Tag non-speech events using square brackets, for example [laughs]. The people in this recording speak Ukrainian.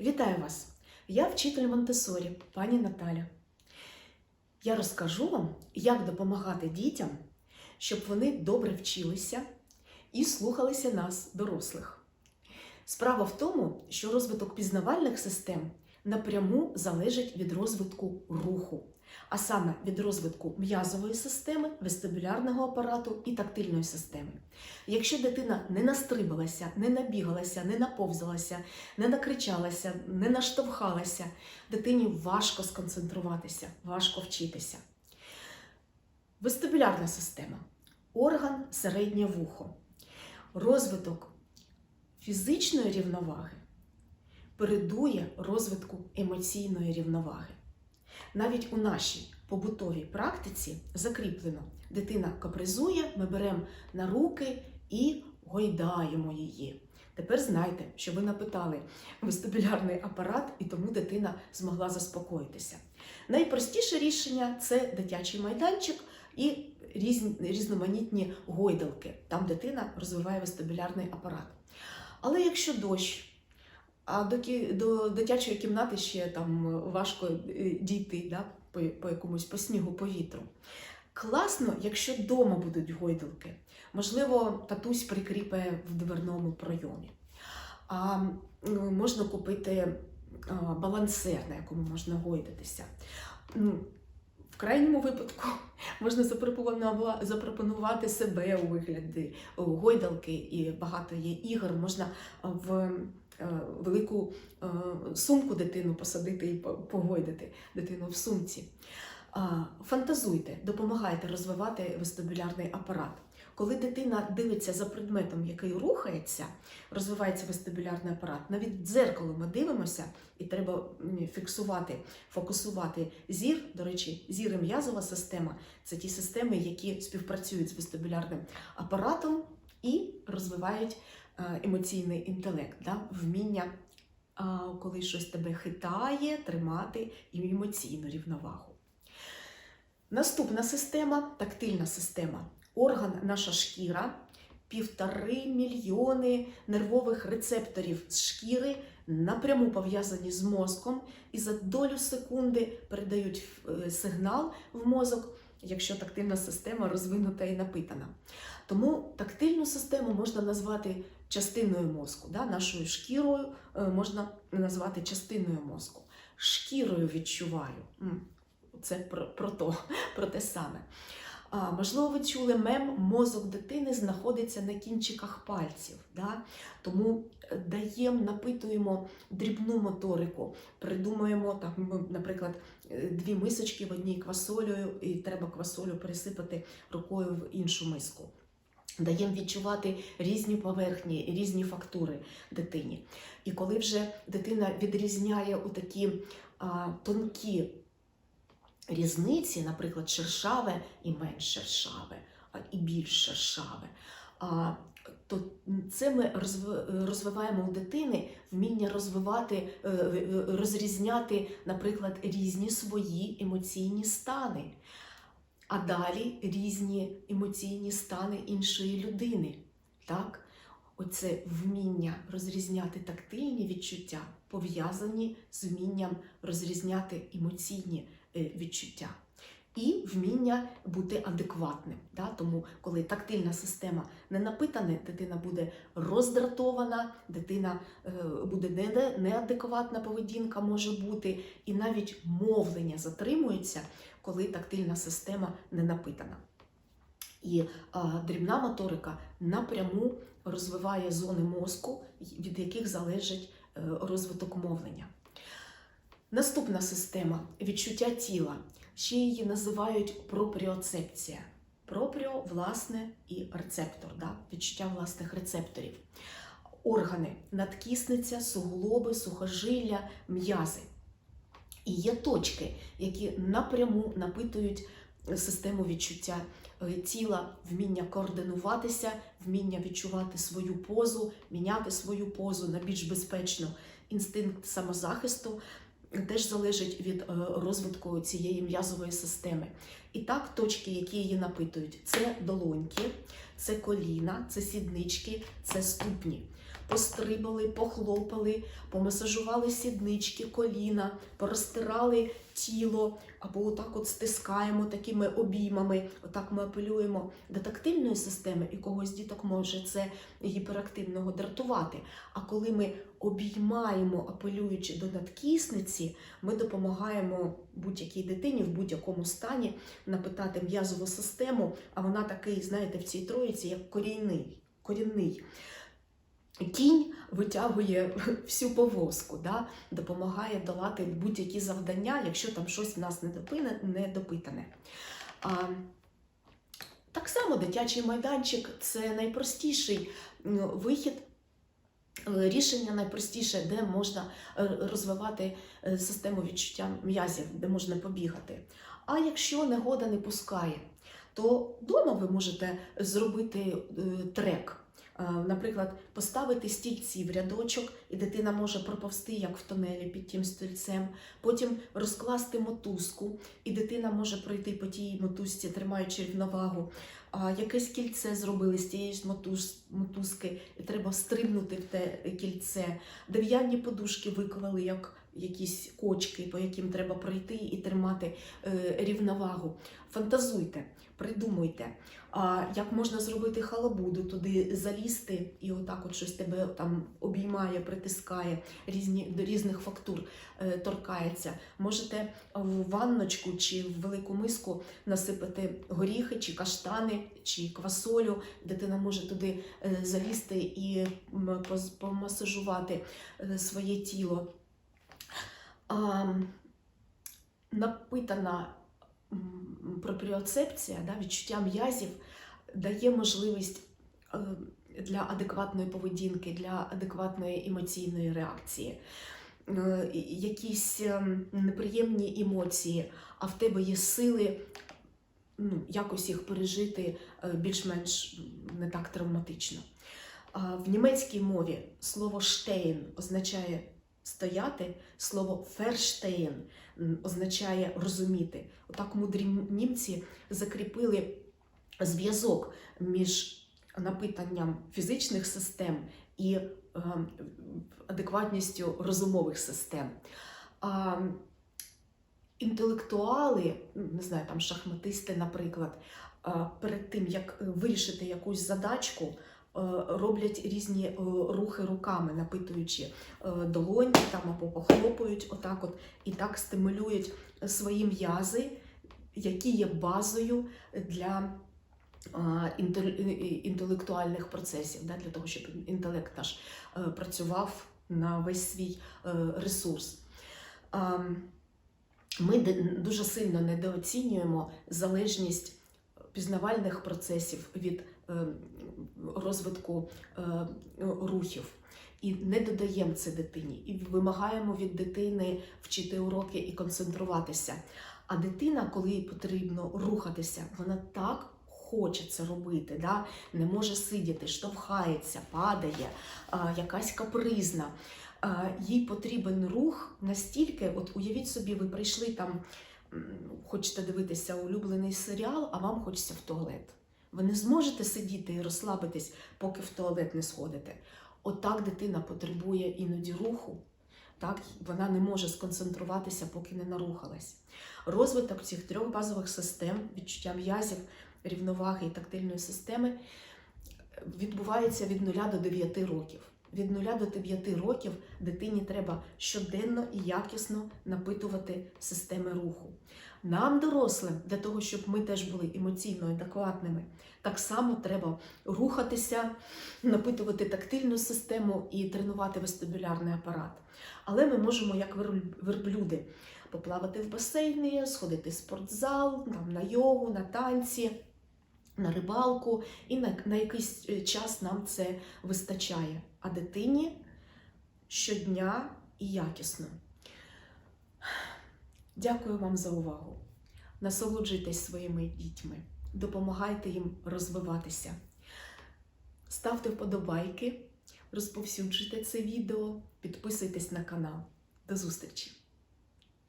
Вітаю вас! Я вчитель Монтесорі, пані Наталя. Я розкажу вам, як допомагати дітям, щоб вони добре вчилися і слухалися нас, дорослих. Справа в тому, що розвиток пізнавальних систем напряму залежить від розвитку руху, а саме від розвитку м'язової системи, вестибулярного апарату і тактильної системи. Якщо дитина не настрибалася, не набігалася, не наповзалася, не накричалася, не наштовхалася, дитині важко сконцентруватися, важко вчитися. Вестибулярна система орган середнє вухо. Розвиток фізичної рівноваги передує розвитку емоційної рівноваги. Навіть у нашій побутовій практиці закріплено, дитина капризує, ми беремо на руки і гойдаємо її. Тепер знайте, що ви напитали вестибулярний апарат, і тому дитина змогла заспокоїтися. Найпростіше рішення це дитячий майданчик і різноманітні гойдалки. Там дитина розвиває вестибулярний апарат. Але якщо дощ, а до, до дитячої кімнати ще там важко е, дійти да, по, по якомусь по снігу, по вітру. Класно, якщо вдома будуть гойдалки. Можливо, татусь прикріпає в дверному пройомі. А можна купити балансер, на якому можна гойдатися. В крайньому випадку [laughs] можна запропонувати себе у вигляді гойдалки, і багато є ігор. Можна в е, велику е, сумку дитину посадити і по- погойдати дитину в сумці. Фантазуйте, допомагайте розвивати вестибулярний апарат. Коли дитина дивиться за предметом, який рухається, розвивається вестибулярний апарат, навіть дзеркало ми дивимося, і треба фіксувати, фокусувати зір. До речі, зір і м'язова система це ті системи, які співпрацюють з вестибулярним апаратом і розвивають е, емоційний інтелект, да? вміння, коли щось тебе хитає, тримати емоційну рівновагу. Наступна система тактильна система. Орган наша шкіра, півтори мільйони нервових рецепторів з шкіри напряму пов'язані з мозком і за долю секунди передають е, сигнал в мозок, якщо тактильна система розвинута і напитана. Тому тактильну систему можна назвати частиною мозку. Да? Нашою шкірою е, можна назвати частиною мозку. Шкірою відчуваю. Це про, про, то, [laughs] про те саме. А, можливо, ви чули мем мозок дитини знаходиться на кінчиках пальців. Да? Тому даємо, напитуємо дрібну моторику, придумаємо, так, наприклад, е, дві мисочки в одній квасолею, і треба квасолю пересипати рукою в іншу миску. Даємо відчувати різні поверхні, різні фактури дитині. І коли вже дитина відрізняє у такі а, тонкі різниці, наприклад, шершаве і менш шершаве, і більш шершаве, а, то це ми розвиваємо у дитини вміння розвивати, е, розрізняти, наприклад, різні свої емоційні стани, а далі різні емоційні стани іншої людини. Так? Оце вміння розрізняти тактильні відчуття пов'язані з вмінням розрізняти емоційні е, відчуття. І вміння бути адекватним. Да? Тому, коли тактильна система не напитана, дитина буде роздратована, дитина е, буде неадекватна поведінка може бути, і навіть мовлення затримується, коли тактильна система не напитана. І а, дрібна моторика напряму розвиває зони мозку, від яких залежить е, розвиток мовлення. Наступна система відчуття тіла. Ще її називають пропріоцепція. Пропріо, власне, і рецептор, да? відчуття власних рецепторів. Органи надкісниця, суглоби, сухожилля, м'язи. І є точки, які напряму напитують систему відчуття е, тіла, вміння координуватися, вміння відчувати свою позу, міняти свою позу на більш безпечну. Інстинкт самозахисту теж залежить від е, розвитку цієї м'язової системи. І так, точки, які її напитують, це долоньки, це коліна, це сіднички, це ступні. пострибали, похлопали, помасажували сіднички, коліна, порозтирали тіло, або отак от стискаємо такими обіймами, отак ми апелюємо до тактильної системи, і когось діток може це гіперактивного дратувати. А коли ми обіймаємо, апелюючи до надкісниці, ми допомагаємо будь-якій дитині в будь-якому стані напитати м'язову систему, а вона такий, знаєте, в цій троїці, як корінний. корінний. Кінь витягує [laughs] всю повозку, да? допомагає долати будь-які завдання, якщо там щось в нас недопине- недопитане. А, так само дитячий майданчик це найпростіший вихід, е, рішення найпростіше, де можна е, розвивати е, систему відчуття м'язів, де можна побігати. А якщо негода не пускає, то вдома ви можете зробити трек. Е, Наприклад, поставити стільці в рядочок, і дитина може проповсти, як в тунелі під тим стільцем. Потім розкласти мотузку, і дитина може пройти по тій мотузці, тримаючи рівновагу. Якесь кільце зробили з тієї ж мотузки, і треба стрибнути в те кільце. Дерев'яні подушки виклали, як якісь кочки, по яким треба пройти і тримати е, рівновагу. Фантазуйте, придумуйте. Як можна зробити халабуду, туди залізти, і отак от щось тебе там обіймає, притискає, різні, до різних фактур е, торкається. Можете в ванночку чи в велику миску насипати горіхи, чи каштани, чи квасолю. Дитина може туди е, залізти і помасажувати своє тіло. Напитана пропріоцепція, да, відчуття м'язів дає можливість е, для адекватної поведінки, для адекватної емоційної реакції. Е, Якісь ем, неприємні емоції, а в тебе є сили ну, якось їх пережити е, більш-менш не так травматично. В німецькій мові слово штейн означає стояти, слово ферштейн означає розуміти. Отак мудрі німці закріпили зв'язок між напитанням фізичних систем і е, адекватністю розумових систем. Інтелектуали, не знаю, там шахматисти, наприклад, перед тим, як вирішити якусь задачку, е, роблять різні е, рухи руками, напитуючи е, долонь там або похлопують отак от, і так стимулюють свої м'язи, які є базою для інтелектуальних процесів, для того, щоб інтелект наш е, працював на весь свій е, ресурс. Ми дуже сильно недооцінюємо залежність пізнавальних процесів від е, розвитку е, рухів. І не додаємо це дитині, і вимагаємо від дитини вчити уроки і концентруватися. А дитина, коли їй потрібно рухатися, вона так хоче це робити, да? не може сидіти, штовхається, падає, а, якась капризна. А, їй потрібен рух настільки, от уявіть собі, ви прийшли там, хочете дивитися улюблений серіал, а вам хочеться в туалет. Ви не зможете сидіти і розслабитись, поки в туалет не сходите. Отак дитина потребує іноді руху. Так, вона не може сконцентруватися, поки не нарухалась. Розвиток цих трьох базових систем, відчуття м'язів, рівноваги і тактильної системи відбувається від 0 до 9 років. Від 0 до 9 років дитині треба щоденно і якісно напитувати системи руху. Нам, дорослим, для того, щоб ми теж були емоційно адекватними, так само треба рухатися, напитувати тактильну систему і тренувати вестибулярний апарат. Але ми можемо, як верблюди, поплавати в басейні, сходити в спортзал, там, на йогу, на танці, на рибалку, і на, на якийсь е, час нам це вистачає. А дитині щодня і якісно. Дякую вам за увагу. Насолоджуйтесь своїми дітьми, допомагайте їм розвиватися. Ставте вподобайки, розповсюджуйте це відео, підписуйтесь на канал. До зустрічі!